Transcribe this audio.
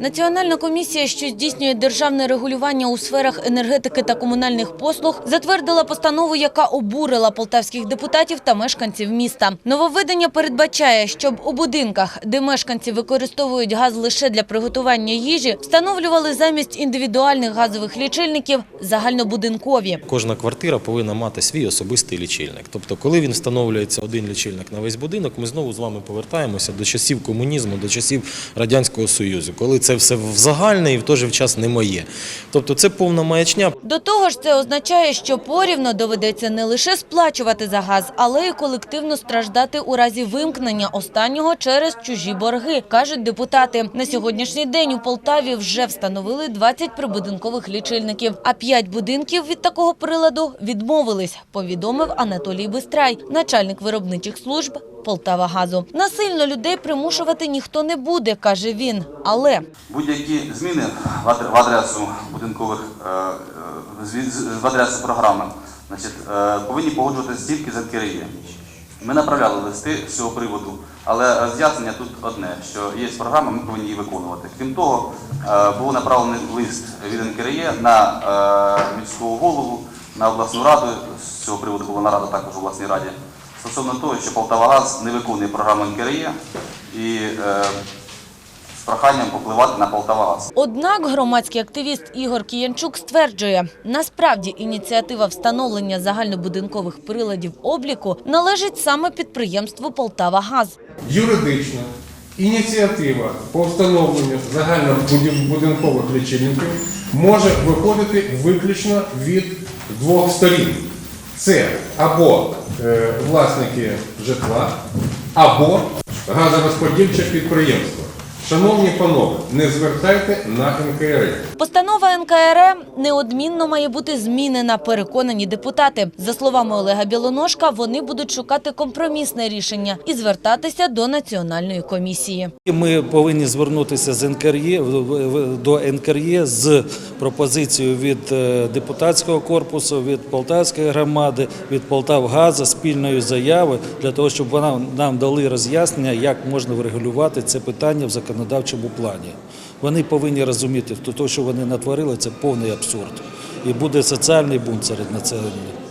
Національна комісія, що здійснює державне регулювання у сферах енергетики та комунальних послуг, затвердила постанову, яка обурила полтавських депутатів та мешканців міста. Нововведення передбачає, щоб у будинках, де мешканці використовують газ лише для приготування їжі, встановлювали замість індивідуальних газових лічильників загальнобудинкові. Кожна квартира повинна мати свій особистий лічильник. Тобто, коли він встановлюється один лічильник на весь будинок, ми знову з вами повертаємося до часів комунізму, до часів радянського союзу, коли це все в загальне і в той же час не моє. Тобто, це повна маячня. До того ж, це означає, що порівно доведеться не лише сплачувати за газ, але й колективно страждати у разі вимкнення останнього через чужі борги, кажуть депутати. На сьогоднішній день у Полтаві вже встановили 20 прибудинкових лічильників, а 5 будинків від такого приладу відмовились, повідомив Анатолій Бистрай, начальник виробничих служб Полтава Газу. Насильно людей примушувати ніхто не буде, каже він. Але Будь-які зміни в адресу будинкових е, е, в адресу програми значить, е, повинні погоджуватися тільки з НКРЄ. Ми направляли листи з цього приводу, але роз'яснення тут одне, що є програма, ми повинні її виконувати. Крім того, був направлений лист від НКРЄ на міського голову, на обласну раду. З цього приводу була нарада також у обласній раді. Стосовно того, що Полтавагаз не виконує програму НКРЄ і проханням попливати на Полтавагаз. Однак громадський активіст Ігор Кіянчук стверджує, насправді ініціатива встановлення загальнобудинкових приладів обліку належить саме підприємству «Полтавагаз». Юридична ініціатива по встановленню загальнобудинкових лічильників може виходити виключно від двох сторін. Це або е, власники житла, або газорозподільче підприємство. Шановні панове, не звертайте на НКРЕ. Постанова НКРЕ неодмінно має бути змінена, переконані депутати. За словами Олега Білоножка, вони будуть шукати компромісне рішення і звертатися до національної комісії. Ми повинні звернутися з НКРЄ до НКРЄ з пропозицією від е, депутатського корпусу, від Полтавської громади, від Полтавгаза спільної заяви для того, щоб вона нам дали роз'яснення, як можна врегулювати це питання в законодавчому плані. Вони повинні розуміти, що те, що вони натворили, це повний абсурд. І буде соціальний бунт серед населення.